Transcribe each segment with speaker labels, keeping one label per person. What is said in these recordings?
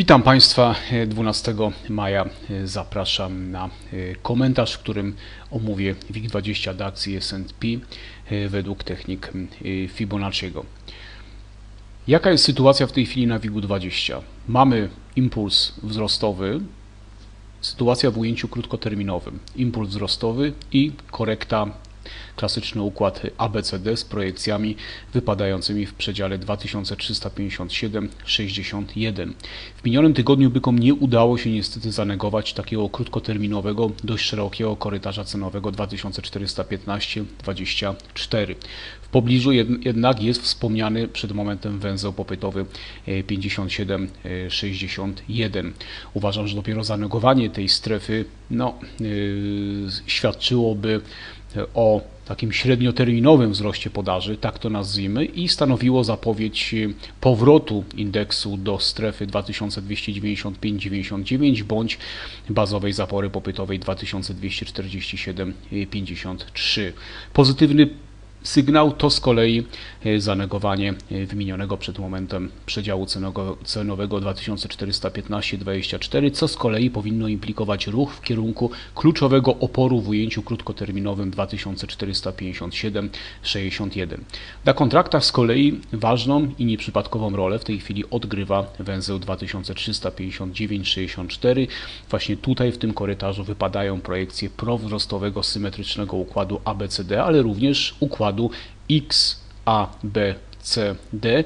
Speaker 1: Witam Państwa 12 maja. Zapraszam na e, komentarz, w którym omówię WIG20 DAX i S&P e, według technik e, Fibonacciego. Jaka jest sytuacja w tej chwili na WIG20? Mamy impuls wzrostowy, sytuacja w ujęciu krótkoterminowym, impuls wzrostowy i korekta klasyczny układ ABCD z projekcjami wypadającymi w przedziale 2357-61. W minionym tygodniu bykom nie udało się niestety zanegować takiego krótkoterminowego, dość szerokiego korytarza cenowego 2415-24. Pobliżu jednak jest wspomniany przed momentem węzeł popytowy 57-61. Uważam, że dopiero zanegowanie tej strefy no, yy, świadczyłoby o takim średnioterminowym wzroście podaży, tak to nazwijmy, i stanowiło zapowiedź powrotu indeksu do strefy 2295-99 bądź bazowej zapory popytowej 2247-53. Pozytywny Sygnał to z kolei e, zanegowanie e, wymienionego przed momentem przedziału cenowego 2415-24, co z kolei powinno implikować ruch w kierunku kluczowego oporu w ujęciu krótkoterminowym 2457-61. Na kontraktach z kolei ważną i nieprzypadkową rolę w tej chwili odgrywa węzeł 2359-64. Właśnie tutaj w tym korytarzu wypadają projekcje prowzrostowego symetrycznego układu ABCD, ale również układu układu X, A, B, C, D,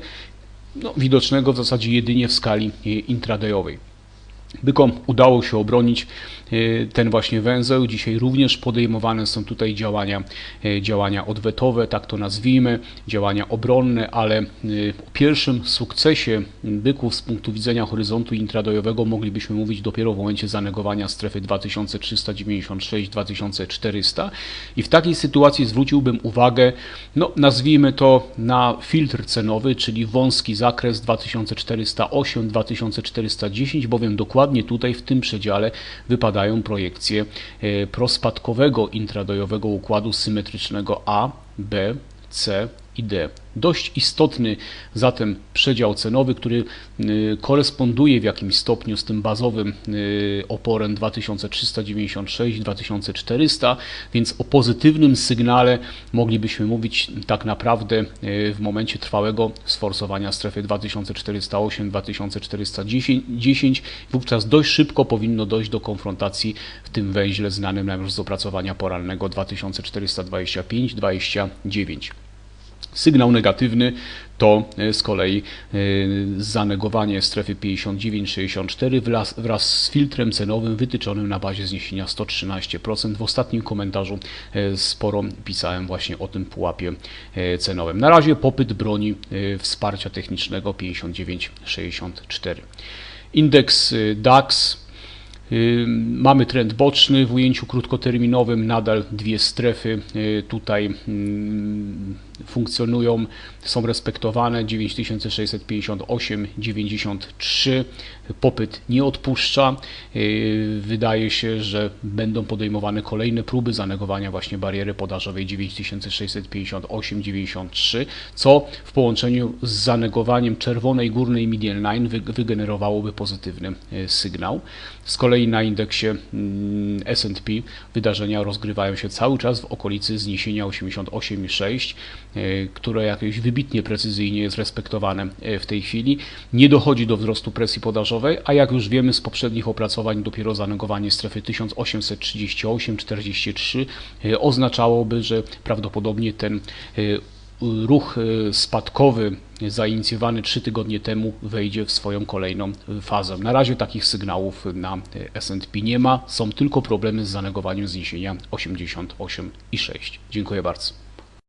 Speaker 1: no, widocznego w zasadzie jedynie w skali intradayowej. Bykom udało się obronić e, ten właśnie węzeł. Dzisiaj również podejmowane są tutaj działania, e, działania odwetowe, tak to nazwijmy, działania obronne, ale e, o pierwszym sukcesie byków z punktu widzenia horyzontu intradojowego moglibyśmy mówić dopiero w momencie zanegowania strefy 2396-2400 i w takiej sytuacji zwróciłbym uwagę, no nazwijmy to na filtr cenowy, czyli wąski zakres 2408-2410, bowiem dokładnie dokładnie tutaj w tym przedziale wypadają projekcje e, prospadkowego intradojowego układu symetrycznego A, B, C Dość istotny zatem przedział cenowy, który y, koresponduje w jakimś stopniu z tym bazowym y, oporem 2396-2400, więc o pozytywnym sygnale moglibyśmy mówić tak naprawdę y, w momencie trwałego sforsowania strefy 2408-2410. Wówczas dość szybko powinno dojść do konfrontacji w tym węźle znanym nam już z opracowania poralnego 2425-29. Sygnał negatywny to e, z kolei e, zanegowanie strefy 59-64 wraz, z filtrem cenowym wytyczonym na bazie zniesienia 113%. W ostatnim komentarzu e, sporo pisałem właśnie o tym pułapie cenowym. Na razie popyt broni wsparcia technicznego 59-64. Indeks DAX mamy trend boczny w ujęciu krótkoterminowym, nadal dwie strefy tutaj mm, funkcjonują, są respektowane 9658, 93. Popyt nie odpuszcza. Y, wydaje się, że będą podejmowane kolejne próby zanegowania właśnie bariery podażowej 9658, 93, co w połączeniu z zanegowaniem czerwonej górnej median line wygenerowałoby pozytywny sygnał. Z kolei na indeksie mm, S&P wydarzenia rozgrywają się cały czas w okolicy zniesienia 88,6, e, które jakieś wybitnie precyzyjnie jest respektowane e, w tej chwili. Nie dochodzi do wzrostu presji podażowej, a jak już wiemy z poprzednich opracowań, dopiero zanegowanie strefy 1838,43 e, oznaczałoby, że prawdopodobnie ten ruch e, spadkowy zainicjowany trzy tygodnie temu wejdzie w swoją kolejną fazę. Na razie takich sygnałów na S&P nie ma, są tylko problemy z zanegowaniem zniesienia 88,6. Dziękuję bardzo.